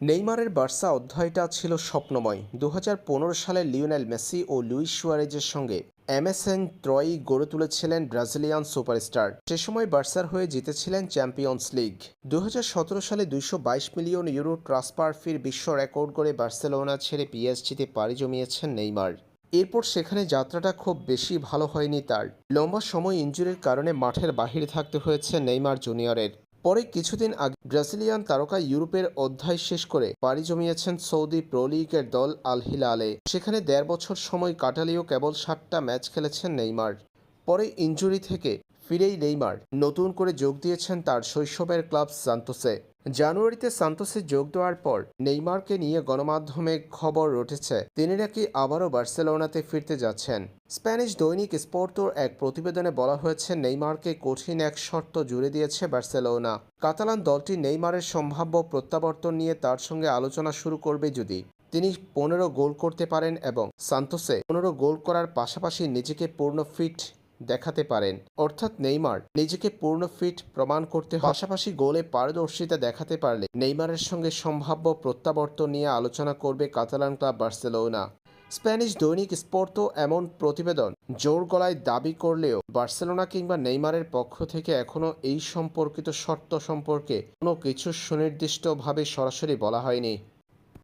নেইমারের বার্সা অধ্যায়টা ছিল স্বপ্নময়। দু হাজার পনেরো সালে লিওনেল মেসি ও লুইস সুয়ারেজের সঙ্গে এমএসএন ত্রয়ী গড়ে তুলেছিলেন ব্রাজিলিয়ান সুপারস্টার। সে সময় বার্সার হয়ে জিতেছিলেন চ্যাম্পিয়ন্স লিগ। দু হাজার সতেরো সালে দুইশো বাইশ মিলিয়ন ইউরো ট্রান্সফার ফির বিশ্ব রেকর্ড করে বার্সেলোনা ছেড়ে পিএসজিতে পাড়ি জমিয়েছেন নেইমার। এরপর সেখানে যাত্রাটা খুব বেশি ভালো হয়নি তার। লম্বা সময় ইঞ্জুরির কারণে মাঠের বাহিরে থাকতে হয়েছে নেইমার জুনিয়রের। পরে কিছুদিন আগে ব্রাজিলিয়ান তারকা ইউরোপের অধ্যায় শেষ করে পাড়ি জমিয়েছেন সৌদি প্রো লিগের দল আল হিলালে। সেখানে দেড় বছর সময় কাটালেও কেবল সাতটা ম্যাচ খেলেছেন নেইমার। পরে ইঞ্জুরি থেকে ফিরেই নেইমার। নতুন করে যোগ দিয়েছেন তার শৈশবের ক্লাব সান্তোসে। জানুয়ারিতে সান্তোসে যোগ দেওয়ার পর নেইমারকে নিয়ে গণমাধ্যমে খবর রটেছে তিনি নাকি আবারও বার্সেলোনাতে ফিরতে যাচ্ছেন। স্প্যানিশ দৈনিক স্পোর্টোর এক প্রতিবেদনে বলা হয়েছে, নেইমারকে কঠিন এক শর্ত জুড়ে দিয়েছে বার্সেলোনা। কাতালান দলটি নেইমারের সম্ভাব্য প্রত্যাবর্তন নিয়ে তার সঙ্গে আলোচনা শুরু করবে যদি তিনি পনেরো গোল করতে পারেন এবং সান্তোসে পনেরো গোল করার পাশাপাশি নিজেকে পূর্ণ ফিট দেখাতে পারেন। অর্থাৎ নেইমার নিজেকে পূর্ণ ফিট প্রমাণ করতে পাশাপাশি গোলে পারদর্শিতা দেখাতে পারলে নেইমারের সঙ্গে সম্ভাব্য প্রত্যাবর্তন নিয়ে আলোচনা করবে কাতালান ক্লাব বার্সেলোনা। স্প্যানিশ দৈনিক স্পোর্তো এমন প্রতিবেদন জোর গলায় দাবি করলেও বার্সেলোনা কিংবা নেইমারের পক্ষ থেকে এখনও এই সম্পর্কিত শর্ত সম্পর্কে কোনো কিছু সুনির্দিষ্টভাবে সরাসরি বলা হয়নি।